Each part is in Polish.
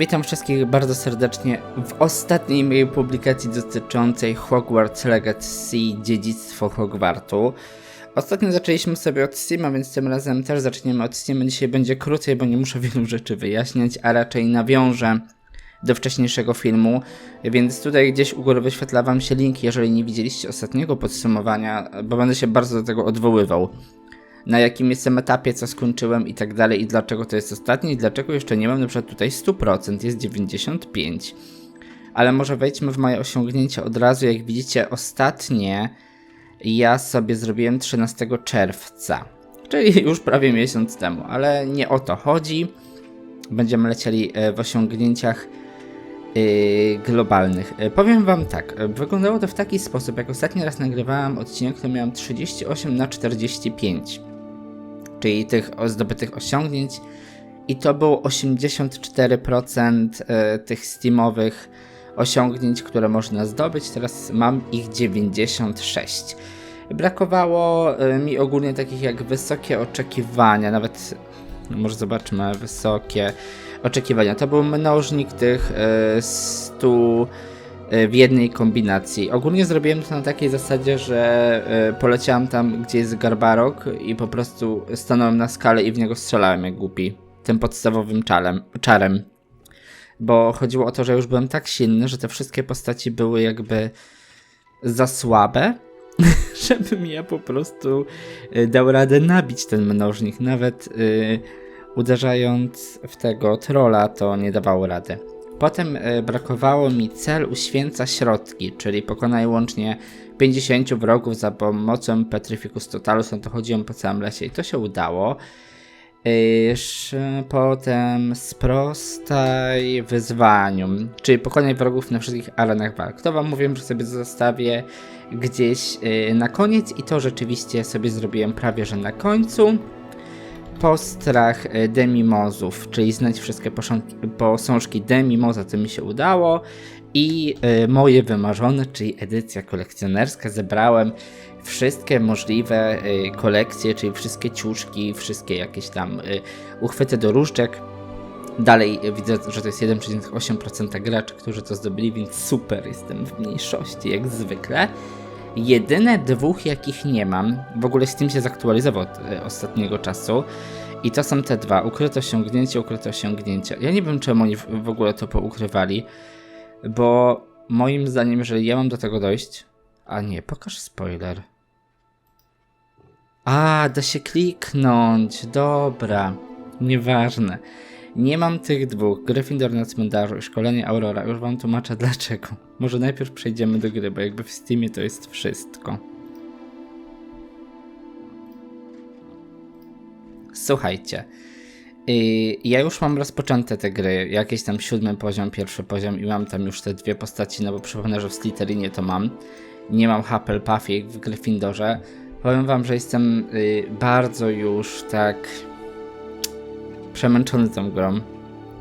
Witam wszystkich bardzo serdecznie w ostatniej mojej publikacji dotyczącej Hogwarts Legacy Dziedzictwo Hogwartu. Ostatnio zaczęliśmy sobie od Steama, więc tym razem też zaczniemy od Steama. Dzisiaj będzie krócej, bo nie muszę wielu rzeczy wyjaśniać, a raczej nawiążę do wcześniejszego filmu, więc tutaj gdzieś u góry wyświetla wam się link, jeżeli nie widzieliście ostatniego podsumowania, bo będę się bardzo do tego odwoływał na jakim jestem etapie, co skończyłem i tak dalej, i dlaczego to jest ostatnie, i dlaczego jeszcze nie mam na przykład tutaj 100%, jest 95%. Ale może wejdźmy w moje osiągnięcia od razu. Jak widzicie, ostatnie ja sobie zrobiłem 13 czerwca, czyli już prawie miesiąc temu, ale nie o to chodzi. Będziemy lecieli e, w osiągnięciach yy, globalnych. Yy, powiem wam tak, wyglądało to w taki sposób, jak ostatni raz nagrywałem odcinek, to miałem 38 na 45, czyli tych zdobytych osiągnięć i to było 84% yy, tych steamowych osiągnięć, które można zdobyć, teraz mam ich 96. Brakowało yy, mi ogólnie takich jak wysokie oczekiwania, nawet no może zobaczmy, wysokie oczekiwania. To był mnożnik tych e, 100 e, w jednej kombinacji. Ogólnie zrobiłem to na takiej zasadzie, że e, poleciałem tam, gdzie jest Garbarok i po prostu stanąłem na skalę i w niego strzelałem jak głupi. Tym podstawowym czarem. czarem. Bo chodziło o to, że już byłem tak silny, że te wszystkie postaci były jakby za słabe, żebym ja po prostu e, dał radę nabić ten mnożnik. Nawet e, uderzając w tego trolla, to nie dawało rady. Potem e, brakowało mi cel uświęca środki, czyli pokonaj łącznie 50 wrogów za pomocą Petrificus Totalus, no to chodziłem po całym lesie i to się udało. E, Potem sprostaj wyzwaniu, czyli pokonaj wrogów na wszystkich arenach walk. To wam mówiłem, że sobie zostawię gdzieś e, na koniec i to rzeczywiście sobie zrobiłem prawie, że na końcu postrach e, Demimozów, czyli znać wszystkie posążki Demimoza, to mi się udało. I e, moje wymarzone, czyli edycja kolekcjonerska, zebrałem wszystkie możliwe e, kolekcje, czyli wszystkie ciuszki, wszystkie jakieś tam uchwyty do różdżek. Dalej widzę, że to jest 1,8% graczy, którzy to zdobyli, więc super, jestem w mniejszości jak zwykle. Jedyne dwóch, jakich nie mam, w ogóle Steam się zaktualizował od e, ostatniego czasu. I to są te dwa, ukryte osiągnięcie, ukryte osiągnięcia. Ja nie wiem, czemu oni w ogóle to poukrywali, bo moim zdaniem, jeżeli ja mam do tego dojść... A nie, pokaż spoiler. A, da się kliknąć, dobra, nieważne. Nie mam tych dwóch, Gryffindor na cmentarzu i szkolenie Aurora, już wam tłumaczę dlaczego. Może najpierw przejdziemy do gry, bo jakby w Steamie to jest wszystko. Słuchajcie, yy, ja już mam rozpoczęte te gry, jakieś tam siódmy poziom, pierwszy poziom i mam tam już te dwie postaci, no bo przypomnę, że w Slytherinie to mam. Nie mam Hufflepuff jak w Gryffindorze. Powiem wam, że jestem yy, bardzo już tak przemęczony tą grą.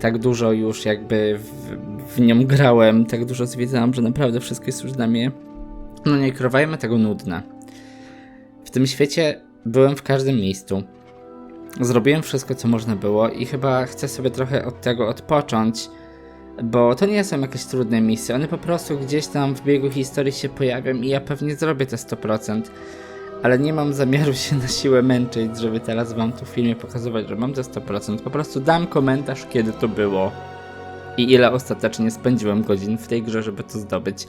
Tak dużo już jakby w, w nią grałem, tak dużo zwiedzałem, że naprawdę wszystko jest już dla mnie, no nie krywajmy tego nudne. W tym świecie byłem w każdym miejscu. Zrobiłem wszystko, co można było i chyba chcę sobie trochę od tego odpocząć, bo to nie są jakieś trudne misje, one po prostu gdzieś tam w biegu historii się pojawią i ja pewnie zrobię te 100%, ale nie mam zamiaru się na siłę męczyć, żeby teraz wam tu w filmie pokazywać, że mam te 100%. Po prostu dam komentarz, kiedy to było i ile ostatecznie spędziłem godzin w tej grze, żeby to zdobyć.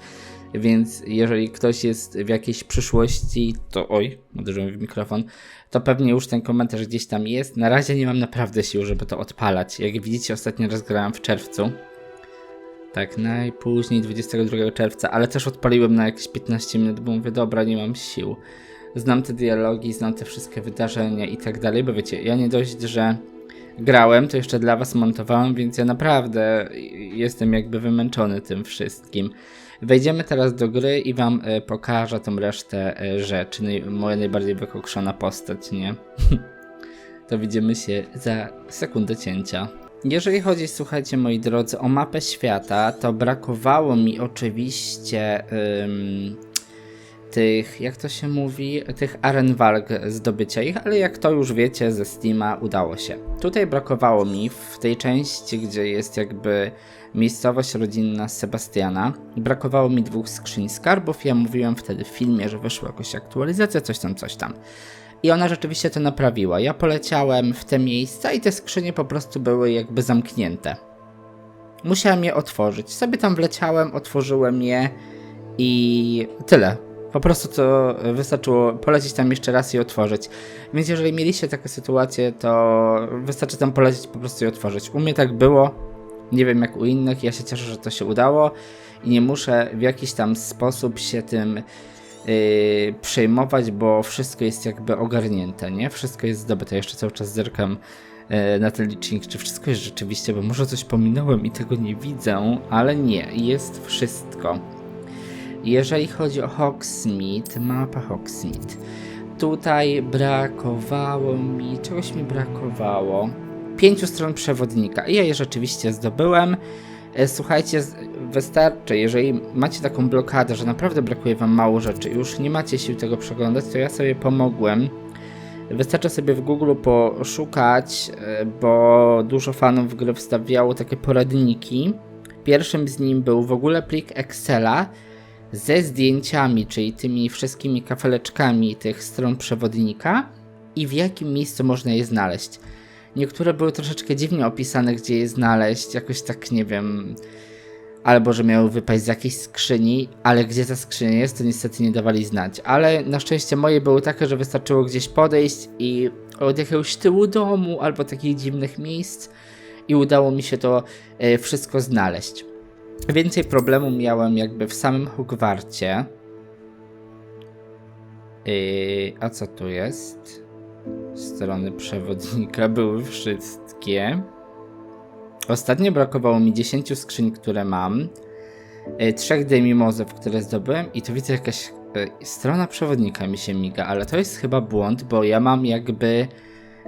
Więc jeżeli ktoś jest w jakiejś przyszłości, to oj, uderzyłem w mikrofon, to pewnie już ten komentarz gdzieś tam jest. Na razie nie mam naprawdę sił, żeby to odpalać. Jak widzicie, ostatni raz grałem w czerwcu. Tak, najpóźniej 22 czerwca, ale też odpaliłem na jakieś 15 minut, bo mówię, dobra, nie mam sił. Znam te dialogi, znam te wszystkie wydarzenia i tak dalej, bo wiecie, ja nie dość, że grałem, to jeszcze dla was montowałem, więc ja naprawdę jestem jakby wymęczony tym wszystkim. Wejdziemy teraz do gry i wam e, pokażę tą resztę e, rzeczy, moja najbardziej wykokszona postać, nie? to widzimy się za sekundę cięcia. Jeżeli chodzi, słuchajcie moi drodzy, o mapę świata, to brakowało mi oczywiście tych, jak to się mówi, tych aren walk zdobycia ich, ale jak to już wiecie ze Steama udało się. Tutaj brakowało mi w tej części, gdzie jest jakby miejscowość rodzinna Sebastiana, brakowało mi dwóch skrzyń skarbów. Ja mówiłem wtedy w filmie, że wyszła jakaś aktualizacja, coś tam, coś tam. I ona rzeczywiście to naprawiła. Ja poleciałem w te miejsca i te skrzynie po prostu były jakby zamknięte. Musiałem je otworzyć. Sobie tam wleciałem, otworzyłem je i tyle. Po prostu to wystarczyło polecieć tam jeszcze raz i otworzyć. Więc jeżeli mieliście takie sytuacje, to wystarczy tam polecieć po prostu i otworzyć. U mnie tak było. Nie wiem jak u innych. Ja się cieszę, że to się udało i nie muszę w jakiś tam sposób się tym yy, przejmować, bo wszystko jest jakby ogarnięte, nie? Wszystko jest zdobyte. Jeszcze cały czas zerkam yy, na ten licznik, czy wszystko jest rzeczywiście, bo może coś pominąłem i tego nie widzę, ale nie, jest wszystko. Jeżeli chodzi o Hogsmeade, mapa Hogsmeade, tutaj brakowało mi, czegoś mi brakowało, pięciu stron przewodnika i ja je rzeczywiście zdobyłem. E, Słuchajcie, wystarczy, jeżeli macie taką blokadę, że naprawdę brakuje wam mało rzeczy już nie macie sił tego przeglądać, to ja sobie pomogłem. Wystarczy sobie w Google poszukać, e, bo dużo fanów gry wstawiało takie poradniki. Pierwszym z nim był w ogóle plik Excela ze zdjęciami, czyli tymi wszystkimi kafeleczkami tych stron przewodnika i w jakim miejscu można je znaleźć. Niektóre były troszeczkę dziwnie opisane, gdzie je znaleźć, jakoś tak nie wiem, albo że miały wypaść z jakiejś skrzyni, ale gdzie ta skrzynia jest, to niestety nie dawali znać. Ale na szczęście moje były takie, że wystarczyło gdzieś podejść i od jakiegoś tyłu domu albo takich dziwnych miejsc i udało mi się to e, wszystko znaleźć. Więcej problemu miałem jakby w samym Hogwarcie. Yy, a co tu jest? Strony przewodnika były wszystkie. Ostatnio brakowało mi 10 skrzyń, które mam. Yy, trzech demimozów, które zdobyłem i tu widzę jakaś yy, strona przewodnika mi się miga, ale to jest chyba błąd, bo ja mam jakby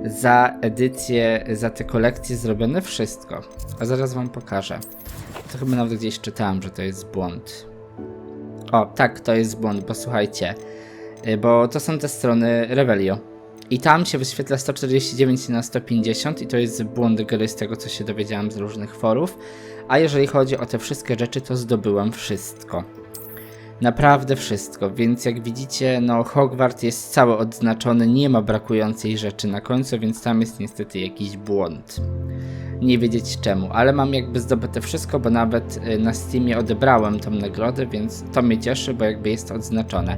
za edycję, za te kolekcje zrobione wszystko. A zaraz wam pokażę. To chyba nawet gdzieś czytałem, że to jest błąd. O, tak, to jest błąd, bo słuchajcie, y, bo to są te strony Revelio. I tam się wyświetla 149 na 150 i to jest błąd gry z tego, co się dowiedziałem z różnych forów. A jeżeli chodzi o te wszystkie rzeczy, to zdobyłem wszystko. Naprawdę wszystko, więc jak widzicie, no Hogwart jest cały odznaczony, nie ma brakującej rzeczy na końcu, więc tam jest niestety jakiś błąd nie wiedzieć czemu, ale mam jakby zdobyte wszystko, bo nawet y, na Steamie odebrałem tą nagrodę, więc to mnie cieszy, bo jakby jest odznaczone.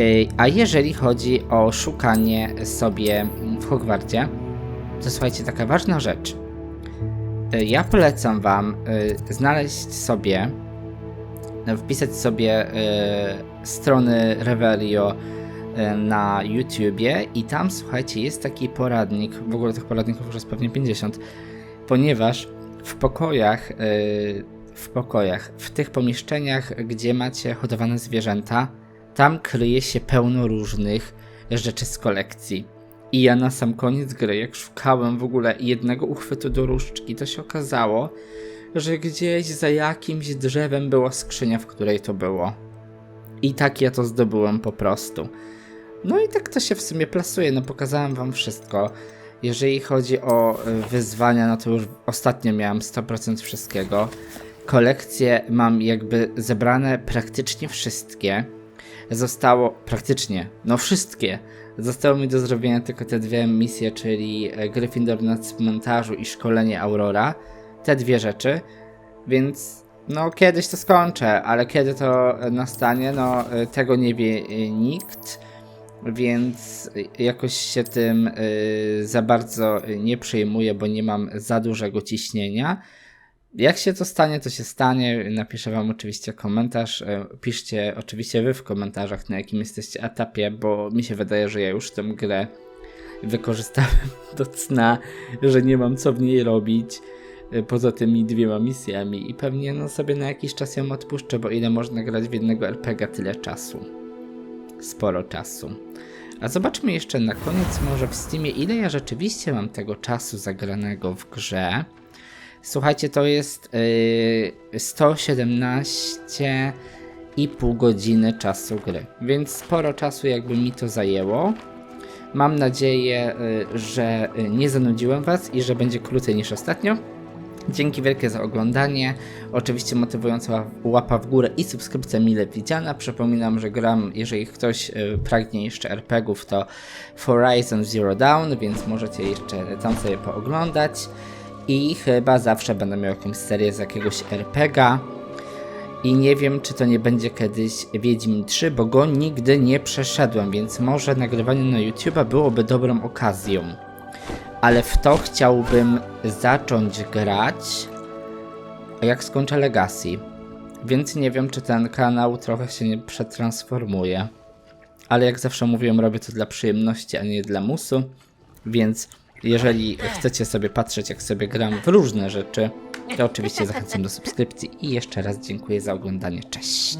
Y, A jeżeli chodzi o szukanie sobie w Hogwarcie, to słuchajcie, taka ważna rzecz. Y, Ja polecam wam znaleźć sobie, wpisać sobie y, strony Revelio y, na YouTubie i tam słuchajcie, jest taki poradnik, w ogóle tych poradników już jest pewnie 50, ponieważ w pokojach, yy, w pokojach, w tych pomieszczeniach, gdzie macie hodowane zwierzęta, tam kryje się pełno różnych rzeczy z kolekcji. I ja na sam koniec gry, jak szukałem w ogóle jednego uchwytu do różdżki, to się okazało, że gdzieś za jakimś drzewem była skrzynia, w której to było. I tak ja to zdobyłem po prostu. No i tak to się w sumie plasuje, no pokazałem wam wszystko. Jeżeli chodzi o y, wyzwania, no to już ostatnio miałem 100% wszystkiego. Kolekcje mam jakby zebrane praktycznie wszystkie. Zostało praktycznie, no wszystkie. Zostało mi do zrobienia tylko te dwie misje, czyli e, Gryffindor na cmentarzu i szkolenie Aurora. Te dwie rzeczy. Więc no kiedyś to skończę, ale kiedy to e, nastanie, no e, tego nie wie nikt więc jakoś się tym za bardzo nie przejmuję, bo nie mam za dużego ciśnienia. Jak się to stanie, to się stanie. Napiszę Wam oczywiście komentarz. Y, Piszcie oczywiście Wy w komentarzach, na jakim jesteście etapie, bo mi się wydaje, że ja już tę grę wykorzystałem do cna, że nie mam co w niej robić. y, Poza tymi dwiema misjami, i pewnie no sobie na jakiś czas ją odpuszczę, bo ile można grać w jednego RPG, tyle czasu sporo czasu. A zobaczmy jeszcze na koniec może w Steamie, ile ja rzeczywiście mam tego czasu zagranego w grze. Słuchajcie, to jest yy, 117,5 2,5 godziny czasu gry. Więc sporo czasu jakby mi to zajęło. Mam nadzieję, y, że nie zanudziłem Was i że będzie krócej niż ostatnio. Dzięki wielkie za oglądanie. Oczywiście motywująca ła- łapa w górę i subskrypcja mile widziana. Przypominam, że gram, jeżeli ktoś y, pragnie jeszcze RPGów, to Horizon Zero Dawn, więc możecie jeszcze tam sobie pooglądać. I chyba zawsze będę miał jakąś serię z jakiegoś RPGa. I nie wiem, czy to nie będzie kiedyś Wiedźmin 3, bo go nigdy nie przeszedłem, więc może nagrywanie na YouTube'a byłoby dobrą okazją. Ale w to chciałbym zacząć grać, jak skończę Legacy. Więc nie wiem, czy ten kanał trochę się nie przetransformuje. Ale jak zawsze mówiłem, robię to dla przyjemności, a nie dla musu. Więc jeżeli chcecie sobie patrzeć, jak sobie gram w różne rzeczy, to oczywiście zachęcam do subskrypcji i jeszcze raz dziękuję za oglądanie. Cześć!